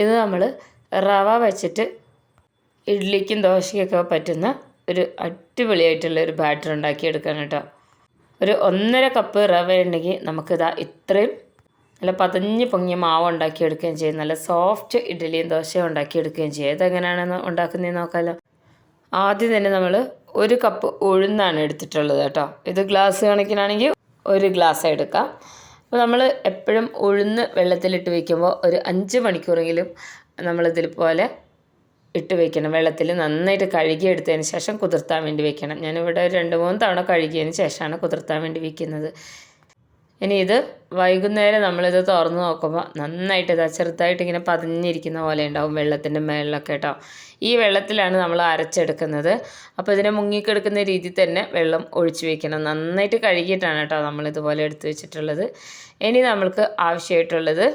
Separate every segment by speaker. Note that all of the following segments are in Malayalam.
Speaker 1: ഇത് നമ്മൾ റവ വെച്ചിട്ട് ഇഡ്ഡലിക്കും ദോശയ്ക്കൊക്കെ പറ്റുന്ന ഒരു അടിപൊളിയായിട്ടുള്ള ഒരു ബാറ്റർ ഉണ്ടാക്കിയെടുക്കാൻ കേട്ടോ. ഒരു ഒന്നര കപ്പ് റവ ഉണ്ടെങ്കിൽ നമുക്കിതാ ഇത്രയും നല്ല പതഞ്ഞ് പൊങ്ങിയ മാവ് ഉണ്ടാക്കിയെടുക്കുകയും ചെയ്യും. നല്ല സോഫ്റ്റ് ഇഡ്ഡലിയും ദോശയും ഉണ്ടാക്കിയെടുക്കുകയും ചെയ്യും. ഇതെങ്ങനെയാണെന്ന് ഉണ്ടാക്കുന്നതെന്ന് നോക്കാമല്ലോ ആദ്യം തന്നെ നമ്മൾ ഒരു കപ്പ് ഉഴുന്നാണ് എടുത്തിട്ടുള്ളത് കേട്ടോ. ഇത് ഗ്ലാസ് കണക്കിനാണെങ്കിൽ ഒരു ഗ്ലാസ് എടുക്കാം. അപ്പോൾ നമ്മൾ എപ്പോഴും ഉഴുന്ന് വെള്ളത്തിലിട്ട് വയ്ക്കുമ്പോൾ ഒരു അഞ്ച് മണിക്കൂറെങ്കിലും നമ്മളിതിൽ പോലെ ഇട്ട് വെക്കണം. വെള്ളത്തിൽ നന്നായിട്ട് കഴുകി കഴുകിയെടുത്തതിന് ശേഷം കുതിർത്താൻ വേണ്ടി വെക്കണം. ഞാനിവിടെ രണ്ട് മൂന്ന് തവണ കഴുകിയതിന് ശേഷമാണ് കുതിർത്താൻ വേണ്ടി വെക്കുന്നത്. ഇനി ഇത് വൈകുന്നേരം നമ്മളിത് തുറന്ന് നോക്കുമ്പോൾ നന്നായിട്ട് ഇതാ ചെറുതായിട്ട് ഇങ്ങനെ പതിഞ്ഞിരിക്കുന്ന പോലെ ഉണ്ടാവും വെള്ളത്തിന്റെ മേളിലൊക്കെ കേട്ടോ. ഈ വെള്ളത്തിലാണ് നമ്മൾ അരച്ചെടുക്കുന്നത്. അപ്പോൾ ഇതിനെ മുങ്ങിക്കെടുക്കുന്ന രീതിയിൽ തന്നെ വെള്ളം ഒഴിച്ചു വെക്കണം. നന്നായിട്ട് കഴുകിയിട്ടാണ് കേട്ടോ നമ്മളിതുപോലെ എടുത്തു വെച്ചിട്ടുള്ളത്. ഇനി നമ്മൾക്ക് ആവശ്യമായിട്ടുള്ളത്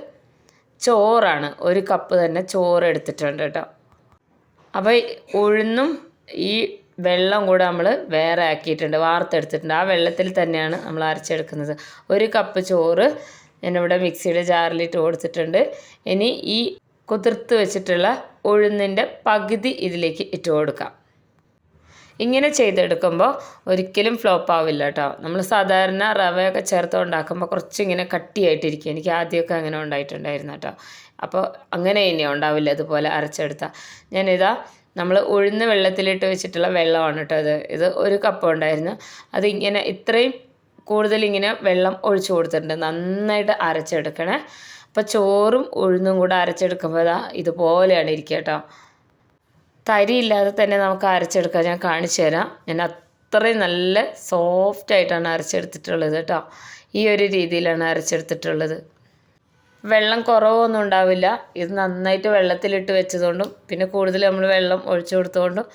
Speaker 1: ചോറാണ്. ഒരു കപ്പ് തന്നെ ചോറ് എടുത്തിട്ടുണ്ട് കേട്ടോ. അപ്പോൾ ഉഴുന്നും ഈ വെള്ളം കൂടെ നമ്മൾ വേറെ ആക്കിയിട്ടുണ്ട് വാർത്തെടുത്തിട്ടുണ്ട്. ആ വെള്ളത്തിൽ തന്നെയാണ് നമ്മൾ അരച്ചെടുക്കുന്നത്. ഒരു കപ്പ് ചോറ് ഞാനിവിടെ മിക്സിയുടെ ജാറിലിട്ട് കൊടുത്തിട്ടുണ്ട്. ഇനി ഈ കുതിർത്ത് വെച്ചിട്ടുള്ള ഉഴുന്നിന്റെ പകുതി ഇതിലേക്ക് ഇട്ട് കൊടുക്കാം. ഇങ്ങനെ ചെയ്തെടുക്കുമ്പോൾ ഒരിക്കലും ഫ്ലോപ്പ് ആവില്ല കേട്ടോ നമ്മൾ സാധാരണ റവയൊക്കെ ചേർത്ത് ഉണ്ടാക്കുമ്പോൾ കുറച്ചിങ്ങനെ കട്ടിയായിട്ടിരിക്കും. എനിക്ക് ആദ്യമൊക്കെ അങ്ങനെ ഉണ്ടായിട്ടുണ്ടായിരുന്നു കേട്ടോ അപ്പോൾ അങ്ങനെ ഇനി ഉണ്ടാവില്ല ഇതുപോലെ അരച്ചെടുത്താൽ. ഞാനിതാ നമ്മൾ ഉഴുന്ന വെള്ളത്തിലിട്ട് വെച്ചിട്ടുള്ള വെള്ളമാണ് കേട്ടോ ഇത്. ഇത് ഒരു കപ്പ് ഉണ്ടായിരുന്നു അതിങ്ങനെ ഇത്രയും കൂടുതൽ ഇങ്ങനെ വെള്ളം ഒഴിച്ചു കൊടുത്തിട്ടുണ്ട്. നന്നായിട്ട് അരച്ചെടുക്കണേ. അപ്പോൾ ചോറും ഉഴുന്നും കൂടെ അരച്ചെടുക്കുമ്പോൾ ഇതാ ഇതുപോലെയാണ് ഇരിക്കുക കേട്ടോ. തരി ഇല്ലാതെ തന്നെ നമുക്ക് അരച്ചെടുക്കാം. ഞാൻ കാണിച്ചു തരാം. ഞാൻ അത്രയും നല്ല സോഫ്റ്റ് ആയിട്ടാണ് അരച്ചെടുത്തിട്ടുള്ളത് കേട്ടോ. ഈ ഒരു രീതിയിലാണ് അരച്ചെടുത്തിട്ടുള്ളത്. വെള്ളം കുറവൊന്നും ഉണ്ടാവില്ല. ഇത് നന്നായിട്ട് വെള്ളത്തിലിട്ട് വെച്ചതുകൊണ്ടും പിന്നെ കൂടുതൽ നമ്മൾ വെള്ളം ഒഴിച്ചു കൊടുത്തുകൊണ്ടും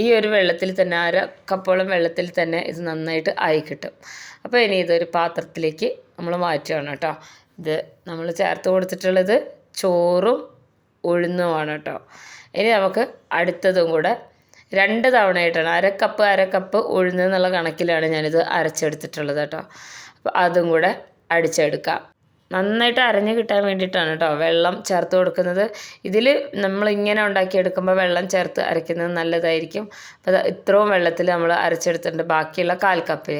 Speaker 1: ഈ ഒരു വെള്ളത്തിൽ തന്നെ അര കപ്പോളം വെള്ളത്തിൽ തന്നെ ഇത് നന്നായിട്ട് ആയി കിട്ടും. അപ്പോൾ ഇനി ഇതൊരു പാത്രത്തിലേക്ക് നമ്മൾ മാറ്റുകയാണ് കേട്ടോ. ഇത് നമ്മൾ ചേർത്ത് കൊടുത്തിട്ടുള്ളത് ചോറും ഉഴുന്നുമാണ് കേട്ടോ. ഇനി നമുക്ക് അടുത്തതും കൂടെ രണ്ട് തവണയായിട്ടാണ് അര കപ്പ് അര കപ്പ് ഉഴുന്നെന്നുള്ള കണക്കിലാണ് ഞാനിത് അരച്ചെടുത്തിട്ടുള്ളത് കേട്ടോ. അപ്പോൾ അതും കൂടെ അടിച്ചെടുക്കാം. നന്നായിട്ട് അരഞ്ഞ് കിട്ടാൻ വേണ്ടിയിട്ടാണ് കേട്ടോ വെള്ളം ചേർത്ത് കൊടുക്കുന്നത്. ഇതിൽ നമ്മൾ ഇങ്ങനെ ഉണ്ടാക്കിയെടുക്കുമ്പോൾ വെള്ളം ചേർത്ത് അരയ്ക്കുന്നത് നല്ലതായിരിക്കും. അപ്പോൾ ഇത്രയും വെള്ളത്തിൽ നമ്മൾ അരച്ചെടുത്തിട്ടുണ്ട്. ബാക്കിയുള്ള കാൽ കപ്പ്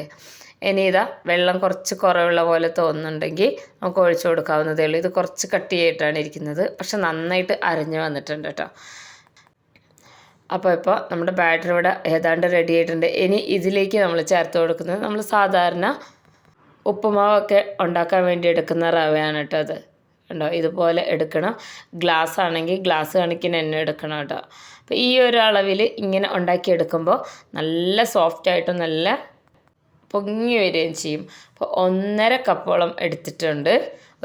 Speaker 1: ഇനി ഇതാ വെള്ളം കുറച്ച് കുറവുള്ള പോലെ തോന്നുന്നുണ്ടെങ്കിൽ നമുക്ക് ഒഴിച്ചു കൊടുക്കാവുന്നതേ ഉള്ളൂ. ഇത് കുറച്ച് കട്ടിയായിട്ടാണ് ഇരിക്കുന്നത്. പക്ഷെ നന്നായിട്ട് അരഞ്ഞ് വന്നിട്ടുണ്ട് കേട്ടോ. അപ്പോൾ ഇപ്പോൾ നമ്മുടെ ബാറ്റർ ഇവിടെ ഏതാണ്ട് റെഡി ആയിട്ടുണ്ട്. ഇനി ഇതിലേക്ക് നമ്മൾ ചേർത്ത് കൊടുക്കുന്നത് നമ്മൾ സാധാരണ ഉപ്പുമാവൊക്കെ ഉണ്ടാക്കാൻ വേണ്ടി എടുക്കുന്ന റവയാണ് കേട്ടോ അത്. ഉണ്ടോ ഇതുപോലെ എടുക്കണം. ഗ്ലാസ് ആണെങ്കിൽ ഗ്ലാസ് കണക്കിന് തന്നെ എടുക്കണം കേട്ടോ. അപ്പോൾ ഈ ഒരു അളവിൽ ഇങ്ങനെ ഉണ്ടാക്കിയെടുക്കുമ്പോൾ നല്ല സോഫ്റ്റായിട്ടും നല്ല പൊങ്ങി വരികയും ചെയ്യും. അപ്പോൾ ഒന്നര കപ്പോളം എടുത്തിട്ടുണ്ട്.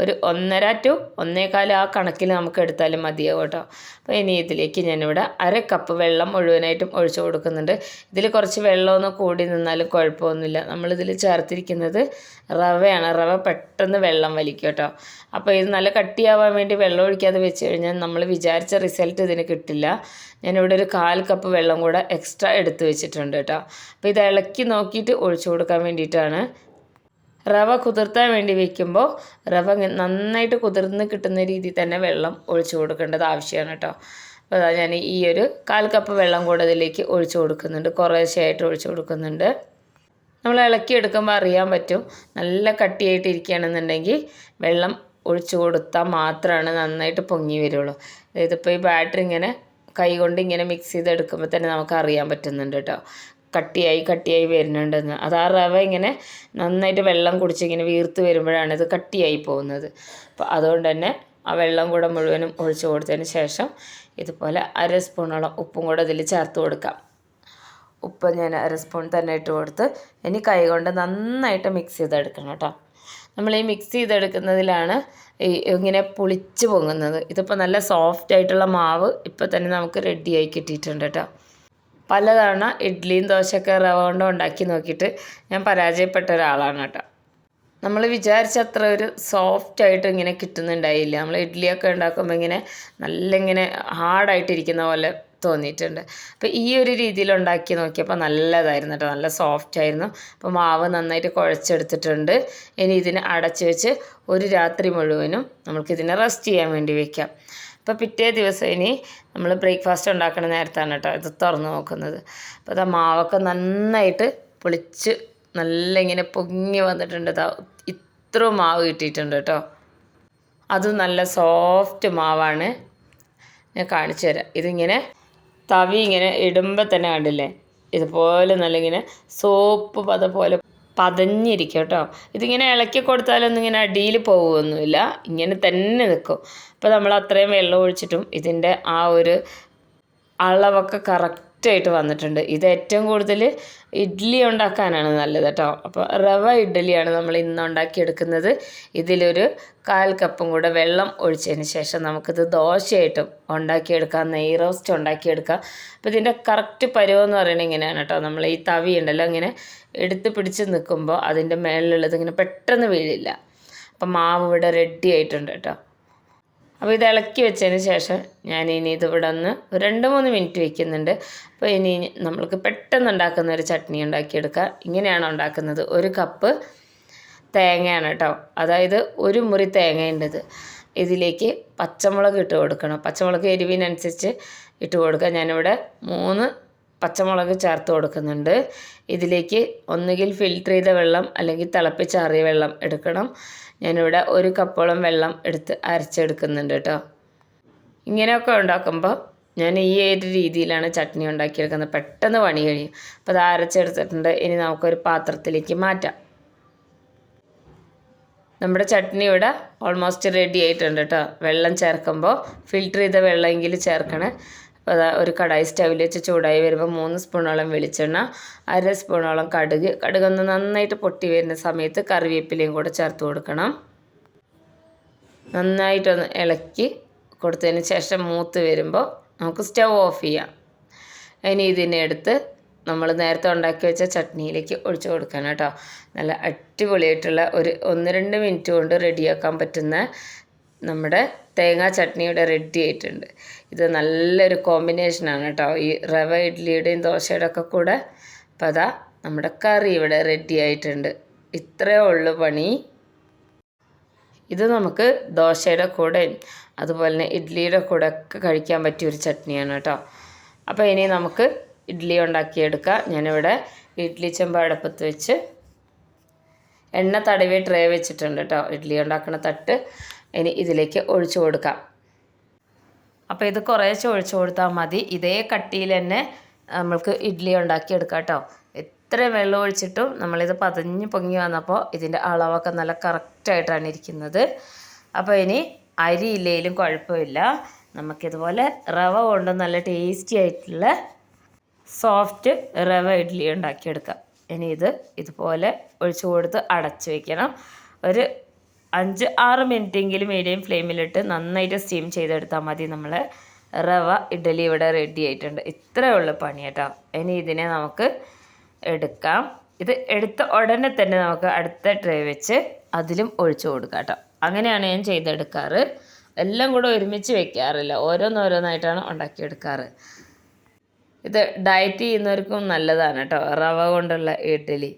Speaker 1: ഒരു ഒന്നര ടു ഒന്നേകാൽ ആ കണക്കിൽ നമുക്ക് എടുത്താലും മതിയാവും കേട്ടോ. അപ്പോൾ ഇനി ഇതിലേക്ക് ഞാനിവിടെ അര കപ്പ് വെള്ളം മുഴുവനായിട്ടും ഒഴിച്ചു കൊടുക്കുന്നുണ്ട്. ഇതിൽ കുറച്ച് വെള്ളമൊന്നും കൂടി നിന്നാലും കുഴപ്പമൊന്നുമില്ല. നമ്മളിതിൽ ചേർത്തിരിക്കുന്നത് റവയാണ്. റവ പെട്ടെന്ന് വെള്ളം വലിക്കും കേട്ടോ. അപ്പോൾ ഇത് നല്ല കട്ടിയാവാൻ വേണ്ടി വെള്ളം ഒഴിക്കാതെ വെച്ച് കഴിഞ്ഞാൽ നമ്മൾ വിചാരിച്ച റിസൾട്ട് ഇതിന് കിട്ടില്ല. ഞാനിവിടെ ഒരു കാൽ കപ്പ് വെള്ളം കൂടെ എക്സ്ട്രാ എടുത്ത് വെച്ചിട്ടുണ്ട് കേട്ടോ. അപ്പോൾ ഇത് ഇളക്കി നോക്കിയിട്ട് ഒഴിച്ചു കൊടുക്കാൻ വേണ്ടിയിട്ടാണ് റവ കുതിർത്താൻ വേണ്ടി വെക്കുമ്പോൾ റവ നന്നായിട്ട് കുതിർന്ന് കിട്ടുന്ന രീതിയിൽ തന്നെ വെള്ളം ഒഴിച്ചു കൊടുക്കേണ്ടത് ആവശ്യമാണ് കേട്ടോ. അപ്പോൾ അതാ ഞാൻ ഈ ഒരു കാൽ കപ്പ് വെള്ളം കൂടെ അതിലേക്ക് ഒഴിച്ചു കൊടുക്കുന്നുണ്ട്. കുറേശ്ശെയായിട്ട് ഒഴിച്ചു കൊടുക്കുന്നുണ്ട്. നമ്മൾ ഇളക്കി എടുക്കുമ്പോൾ അറിയാൻ പറ്റും. നല്ല കട്ടിയായിട്ട് ഇരിക്കുകയാണെന്നുണ്ടെങ്കിൽ വെള്ളം ഒഴിച്ചു കൊടുത്താൽ മാത്രമാണ് നന്നായിട്ട് പൊങ്ങി വരുള്ളൂ. ഇതിപ്പോൾ ഈ ബാറ്ററി ഇങ്ങനെ കൈ കൊണ്ട് ഇങ്ങനെ മിക്സ് ചെയ്തെടുക്കുമ്പോൾ തന്നെ നമുക്ക് അറിയാൻ പറ്റുന്നുണ്ട് കേട്ടോ. കട്ടിയായി കട്ടിയായി വരുന്നുണ്ടെന്ന്. അത് ആ റവ ഇങ്ങനെ നന്നായിട്ട് വെള്ളം കുടിച്ച് ഇങ്ങനെ വീർത്ത് വരുമ്പോഴാണ് ഇത് കട്ടിയായി പോകുന്നത്. അപ്പോൾ അതുകൊണ്ട് തന്നെ ആ വെള്ളം കൂടെ മുഴുവനും ഒഴിച്ചു കൊടുത്തതിന് ശേഷം ഇതുപോലെ അര സ്പൂണോളം ഉപ്പും കൂടെ ഇതിൽ ചേർത്ത് കൊടുക്കാം. ഉപ്പ് ഞാൻ അര സ്പൂൺ തന്നെ ഇട്ട് കൊടുത്ത് ഇനി കൈ കൊണ്ട് നന്നായിട്ട് മിക്സ് ചെയ്തെടുക്കണം കേട്ടോ. നമ്മൾ ഈ മിക്സ് ചെയ്തെടുക്കുന്നതിലാണ് ഈ ഇങ്ങനെ പുളിച്ച് പൊങ്ങുന്നത്. ഇതിപ്പോൾ നല്ല സോഫ്റ്റ് ആയിട്ടുള്ള മാവ് ഇപ്പോൾ തന്നെ നമുക്ക് റെഡിയായി കിട്ടിയിട്ടുണ്ട് കേട്ടോ. പലതവണ ഇഡ്ഡലിയും ദോശയൊക്കെ റവ കൊണ്ട് ഉണ്ടാക്കി നോക്കിയിട്ട് ഞാൻ പരാജയപ്പെട്ട ഒരാളാണ് കേട്ടോ. നമ്മൾ വിചാരിച്ചത്ര ഒരു സോഫ്റ്റ് ആയിട്ട് ഇങ്ങനെ കിട്ടുന്നുണ്ടായില്ല. നമ്മൾ ഇഡ്ഡലിയൊക്കെ ഉണ്ടാക്കുമ്പോൾ ഇങ്ങനെ നല്ല ഇങ്ങനെ ഹാർഡായിട്ടിരിക്കുന്ന പോലെ തോന്നിയിട്ടുണ്ട്. അപ്പോൾ ഈ ഒരു രീതിയിൽ ഉണ്ടാക്കി നോക്കിയപ്പോൾ നല്ലതായിരുന്നു കേട്ടോ. നല്ല സോഫ്റ്റ് ആയിരുന്നു. അപ്പോൾ മാവ് നന്നായിട്ട് കുഴച്ചെടുത്തിട്ടുണ്ട്. ഇനി ഇതിനെ അടച്ചു വെച്ച് ഒരു രാത്രി മുഴുവനും നമുക്കിതിനെ റെസ്റ്റ് ചെയ്യാൻ വേണ്ടി വെക്കാം. അപ്പോൾ പിറ്റേ ദിവസം ഇനി നമ്മൾ ബ്രേക്ക്ഫാസ്റ്റ് ഉണ്ടാക്കണ നേരത്താണ് കേട്ടോ ഇത് തുറന്ന് നോക്കുന്നത്. അപ്പോൾ അത് മാവൊക്കെ നന്നായിട്ട് പൊളിച്ച് നല്ല ഇങ്ങനെ പൊങ്ങി വന്നിട്ടുണ്ട്. ഇതാ ഇത്ര മാവ് കിട്ടിയിട്ടുണ്ട് കേട്ടോ. അതും നല്ല സോഫ്റ്റ് മാവാണ്. ഞാൻ കാണിച്ചു തരാം. ഇതിങ്ങനെ തവി ഇങ്ങനെ ഇടുമ്പോൾ തന്നെ കണ്ടില്ലേ? ഇതുപോലെ നല്ല ഇങ്ങനെ സോപ്പ് പത പോലെ പതഞ്ഞിരിക്കും കേട്ടോ. ഇതിങ്ങനെ ഇളക്കി കൊടുത്താലൊന്നും ഇങ്ങനെ അടിയിൽ പോകുമൊന്നുമില്ല ഇങ്ങനെ തന്നെ നിൽക്കും. അപ്പോൾ നമ്മൾ അത്രയും വെള്ളം ഒഴിച്ചിട്ടും ഇതിന്റെ ആ ഒരു അളവൊക്കെ കറക്റ്റായിട്ട് വന്നിട്ടുണ്ട്. ഇത് ഏറ്റവും കൂടുതൽ ഇഡ്ഡലി ഉണ്ടാക്കാനാണ് നല്ലത് കേട്ടോ. അപ്പോൾ റവ ഇഡ്ഡലിയാണ് നമ്മൾ ഇന്ന് ഉണ്ടാക്കിയെടുക്കുന്നത്. ഇതിലൊരു കാൽ കപ്പും കൂടെ വെള്ളം ഒഴിച്ചതിന് ശേഷം നമുക്കിത് ദോശയായിട്ടും ഉണ്ടാക്കിയെടുക്കാം. നെയ് റോസ്റ്റ് ഉണ്ടാക്കിയെടുക്കാം. അപ്പോൾ ഇതിന്റെ കറക്റ്റ് പരുവെന്ന് പറയുന്നത് ഇങ്ങനെയാണ് കേട്ടോ. നമ്മൾ ഈ തവി ഉണ്ടല്ലോ ഇങ്ങനെ എടുത്ത് പിടിച്ച് നിൽക്കുമ്പോൾ അതിന്റെ മേളിലുള്ളത് ഇങ്ങനെ പെട്ടെന്ന് വീഴില്ല. അപ്പം മാവ് ഇവിടെ റെഡി ആയിട്ടുണ്ട് കേട്ടോ. അപ്പോൾ ഇത് ഇളക്കി വെച്ചതിന് ശേഷം ഞാൻ ഇനി ഇത് ഇവിടെ ഒന്ന് രണ്ട് മൂന്ന് മിനിറ്റ് വെക്കുന്നുണ്ട്. അപ്പോൾ ഇനി നമ്മൾക്ക് പെട്ടെന്ന് ഉണ്ടാക്കുന്ന ഒരു ചട്നി ഉണ്ടാക്കിയെടുക്കുക ഇങ്ങനെയാണ് ഉണ്ടാക്കുന്നത്. ഒരു കപ്പ് തേങ്ങയാണ് കേട്ടോ. അതായത് ഒരു മുറി തേങ്ങയുണ്ടത്. ഇതിലേക്ക് പച്ചമുളക് ഇട്ട് കൊടുക്കണം. പച്ചമുളക് എരിവിനനുസരിച്ച് ഇട്ട് കൊടുക്കുക ഞാനിവിടെ മൂന്ന് പച്ചമുളക് ചേർത്ത് കൊടുക്കുന്നുണ്ട്. ഇതിലേക്ക് ഒന്നുകിൽ ഫിൽറ്റർ ചെയ്ത വെള്ളം അല്ലെങ്കിൽ തിളപ്പിച്ചാറിയ വെള്ളം എടുക്കണം. ഞാനിവിടെ ഒരു കപ്പോളം വെള്ളം എടുത്ത് അരച്ചെടുക്കുന്നുണ്ട് കേട്ടോ. ഇങ്ങനെയൊക്കെ ഉണ്ടാക്കുമ്പോൾ ഞാൻ ഈ ഒരു രീതിയിലാണ് ചട്നി ഉണ്ടാക്കിയെടുക്കുന്നത്. പെട്ടെന്ന് പണി കഴിയും. അപ്പോൾ അത് അരച്ചെടുത്തിട്ടുണ്ട്. ഇനി നമുക്കൊരു പാത്രത്തിലേക്ക് മാറ്റാം. നമ്മുടെ ചട്നി ഇവിടെ ഓൾമോസ്റ്റ് റെഡി ആയിട്ടുണ്ട് കേട്ടോ. വെള്ളം ചേർക്കുമ്പോൾ ഫിൽറ്റർ ചെയ്ത വെള്ളമെങ്കിലും ചേർക്കണേ. ഒരു കടായി സ്റ്റവിൽ വെച്ച് ചൂടായി വരുമ്പോൾ മൂന്ന് സ്പൂണോളം വെളിച്ചെണ്ണ അര സ്പൂണോളം കടുക്. കടുകൊന്ന് നന്നായിട്ട് പൊട്ടി വരുന്ന സമയത്ത് കറിവേപ്പിലയും കൂടെ ചേർത്ത് കൊടുക്കണം. നന്നായിട്ടൊന്ന് ഇളക്കി കൊടുത്തതിന് ശേഷം മൂത്ത് വരുമ്പോൾ നമുക്ക് സ്റ്റവ് ഓഫ് ചെയ്യാം. ഇനി ഇതിനെ എടുത്ത് നമ്മൾ നേരത്തെ ഉണ്ടാക്കി വെച്ച ചട്നിയിലേക്ക് ഒഴിച്ചു കൊടുക്കണം കേട്ടോ. നല്ല അടിപൊളിയായിട്ടുള്ള ഒരു ഒന്ന് രണ്ട് മിനിറ്റ് കൊണ്ട് റെഡിയാക്കാൻ പറ്റുന്ന നമ്മുടെ തേങ്ങാ ചട്നിയുടെ റെഡി ആയിട്ടുണ്ട്. ഇത് നല്ലൊരു കോമ്പിനേഷനാണ് കേട്ടോ. ഈ റവ ഇഡ്ഡലിയുടെയും ദോശയുടെ ഒക്കെ കൂടെ. അപ്പോൾ അതാ നമ്മുടെ കറി ഇവിടെ റെഡി ആയിട്ടുണ്ട്. ഇത്രയേ ഉള്ളൂ പണി. ഇത് നമുക്ക് ദോശയുടെ കൂടെയും അതുപോലെ തന്നെ ഇഡ്ഡലിയുടെ കൂടെ ഒക്കെ കഴിക്കാൻ പറ്റിയ ഒരു ചട്നിയാണ് കേട്ടോ. അപ്പോൾ ഇനി നമുക്ക് ഇഡ്ഡലി ഉണ്ടാക്കിയെടുക്കാം. ഞാനിവിടെ ഇഡ്ഡലി ചെമ്പ് അടുപ്പത്ത് വെച്ച് എണ്ണ തടവി ട്രേ വെച്ചിട്ടുണ്ട് കേട്ടോ. ഇഡ്ഡലി ഉണ്ടാക്കുന്ന തട്ട്. ഇനി ഇതിലേക്ക് ഒഴിച്ചു കൊടുക്കാം. അപ്പോൾ ഇത് കുറേശ്ശെ ഒഴിച്ചു കൊടുത്താൽ മതി. ഇതേ കട്ടിയിൽ തന്നെ നമ്മൾക്ക് ഇഡ്ഡലി ഉണ്ടാക്കിയെടുക്കാം കേട്ടോ. എത്ര വെള്ളം ഒഴിച്ചിട്ടും നമ്മളിത് പതഞ്ഞ് പൊങ്ങി വന്നപ്പോൾ ഇതിന്റെ അളവൊക്കെ നല്ല കറക്റ്റായിട്ടാണ് ഇരിക്കുന്നത്. അപ്പോൾ ഇനി അരി ഇല്ലെങ്കിലും കുഴപ്പമില്ല. നമുക്കിതുപോലെ റവ കൊണ്ട് നല്ല ടേസ്റ്റി ആയിട്ടുള്ള സോഫ്റ്റ് റവ ഇഡ്ഡലി ഉണ്ടാക്കിയെടുക്കാം ഇനി ഇത് ഇതുപോലെ ഒഴിച്ചു കൊടുത്ത് അടച്ചു വയ്ക്കണം ഒരു അഞ്ച് ആറ് മിനിറ്റെങ്കിലും മീഡിയം ഫ്ലെയിമിലിട്ട് നന്നായിട്ട് സ്റ്റീം ചെയ്തെടുത്താൽ മതി നമ്മൾ. റവ ഇഡ്ഡലി ഇവിടെ റെഡി ആയിട്ടുണ്ട്. ഇത്രയേ ഉള്ളൂ പണി കേട്ടോ. ഇനി ഇതിനെ നമുക്ക് എടുക്കാം. ഇത് എടുത്ത ഉടനെ തന്നെ നമുക്ക് അടുത്ത ട്രേ വെച്ച് അതിലും ഒഴിച്ചു കൊടുക്കാം കേട്ടോ. അങ്ങനെയാണ് ഞാൻ ചെയ്തെടുക്കാറ്. എല്ലാം കൂടെ ഒരുമിച്ച് വെക്കാറില്ല. ഓരോന്നോരോന്നായിട്ടാണ് ഉണ്ടാക്കിയെടുക്കാറ്. ഇത് ഡയറ്റ് ചെയ്യുന്നവർക്കും നല്ലതാണ് കേട്ടോ. റവ കൊണ്ടുള്ള ഇഡ്ഡലി.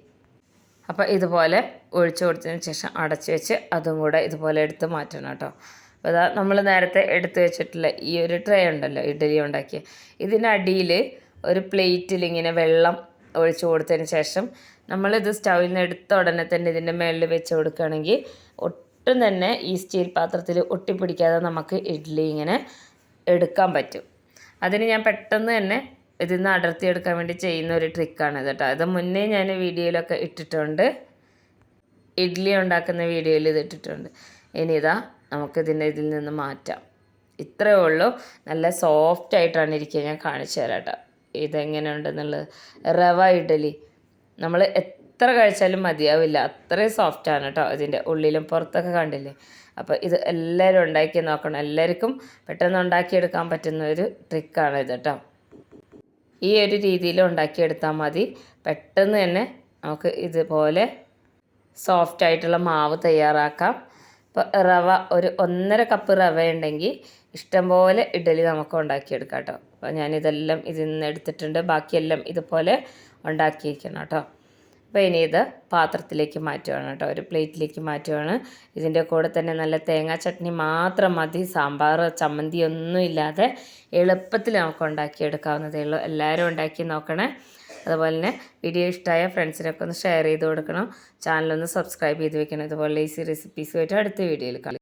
Speaker 1: അപ്പോൾ ഇതുപോലെ ഒഴിച്ചു കൊടുത്തതിന് ശേഷം അടച്ച് വെച്ച് അതും കൂടെ ഇതുപോലെ എടുത്ത് മാറ്റണം കേട്ടോ. അപ്പോൾ അതാ നമ്മൾ നേരത്തെ എടുത്ത് വെച്ചിട്ടുള്ള ഈ ഒരു ട്രേ ഉണ്ടല്ലോ ഇഡ്ഡലി ഉണ്ടാക്കിയ. ഇതിനടിയിൽ ഒരു പ്ലേറ്റിൽ ഇങ്ങനെ വെള്ളം ഒഴിച്ചു കൊടുത്തതിന് ശേഷം നമ്മളിത് സ്റ്റൗവിൽ നിന്ന് എടുത്ത ഉടനെ തന്നെ ഇതിന്റെ മേളിൽ വെച്ച് കൊടുക്കുകയാണെങ്കിൽ ഒട്ടും തന്നെ ഈ സ്റ്റീൽ പാത്രത്തിൽ ഒട്ടിപ്പിടിക്കാതെ നമുക്ക് ഇഡ്ഡലി ഇങ്ങനെ എടുക്കാൻ പറ്റും. അതിന് ഞാൻ പെട്ടെന്ന് തന്നെ ഇതിൽ നിന്ന് അടർത്തിയെടുക്കാൻ വേണ്ടി ചെയ്യുന്ന ഒരു ട്രിക്കാണ് കേട്ടോ. അത് മുന്നേ ഞാൻ വീഡിയോയിലൊക്കെ ഇട്ടിട്ടുണ്ട്. ഇഡ്ഡലി ഉണ്ടാക്കുന്ന വീഡിയോയിൽ ഇത് ഇട്ടിട്ടുണ്ട്. ഇനി ഇതാ നമുക്കിതിന്റെ ഇതിൽ നിന്ന് മാറ്റാം. ഇത്രയേ ഉള്ളൂ. നല്ല സോഫ്റ്റ് ആയിട്ടാണ് ഇരിക്കുക ഞാൻ കാണിച്ചു തരാം കേട്ടോ. ഇതെങ്ങനെ ഉണ്ടെന്നുള്ളത് റവ ഇഡ്ഡലി. നമ്മൾ എത്ര കഴിച്ചാലും മതിയാവില്ല. അത്രയും സോഫ്റ്റാണ് കേട്ടോ ഇതിന്റെ. ഉള്ളിലും പുറത്തൊക്കെ കണ്ടില്ലേ? അപ്പോൾ ഇത് എല്ലാവരും ഉണ്ടാക്കി നോക്കണം. എല്ലാവർക്കും പെട്ടെന്ന് ഉണ്ടാക്കിയെടുക്കാൻ പറ്റുന്ന ഒരു ട്രിക്കാണ് ഇത് കേട്ടോ. ഈ ഒരു രീതിയിൽ ഉണ്ടാക്കിയെടുത്താൽ മതി. പെട്ടെന്ന് തന്നെ നമുക്ക് ഇതുപോലെ സോഫ്റ്റ് ആയിട്ടുള്ള മാവ് തയ്യാറാക്കാം. ഇപ്പോൾ റവ ഒരു ഒന്നര കപ്പ് റവ ഉണ്ടെങ്കിൽ ഇഷ്ടംപോലെ ഇഡലി നമുക്ക് ഉണ്ടാക്കിയെടുക്കാം കേട്ടോ. അപ്പോൾ ഞാനിതെല്ലാം ഇതിൽ നിന്ന് എടുത്തിട്ടുണ്ട്. ബാക്കിയെല്ലാം ഇതുപോലെ ഉണ്ടാക്കിയിരിക്കണം കേട്ടോ. അപ്പോൾ ഇനി ഇത് പാത്രത്തിലേക്ക് മാറ്റുകയാണ് കേട്ടോ. ഒരു പ്ലേറ്റിലേക്ക് മാറ്റുകയാണ് ഇതിന്റെ കൂടെ തന്നെ നല്ല തേങ്ങാ ചട്നി മാത്രം മതി. സാമ്പാർ ചമ്മന്തി ഒന്നും ഇല്ലാതെ എളുപ്പത്തിൽ നമുക്ക് ഉണ്ടാക്കിയെടുക്കാവുന്നതേ ഉള്ളൂ. എല്ലാവരും ഉണ്ടാക്കി നോക്കണേ. അതുപോലെ തന്നെ വീഡിയോ ഇഷ്ടമായ ഫ്രണ്ട്സിനൊക്കെ ഒന്ന് ഷെയർ ചെയ്ത് കൊടുക്കണം. ചാനലൊന്ന് സബ്സ്ക്രൈബ് ചെയ്ത് വെക്കണം. ഇതുപോലെ ഈസി റെസിപ്പീസുമായിട്ട് അടുത്ത വീഡിയോയിൽ കളി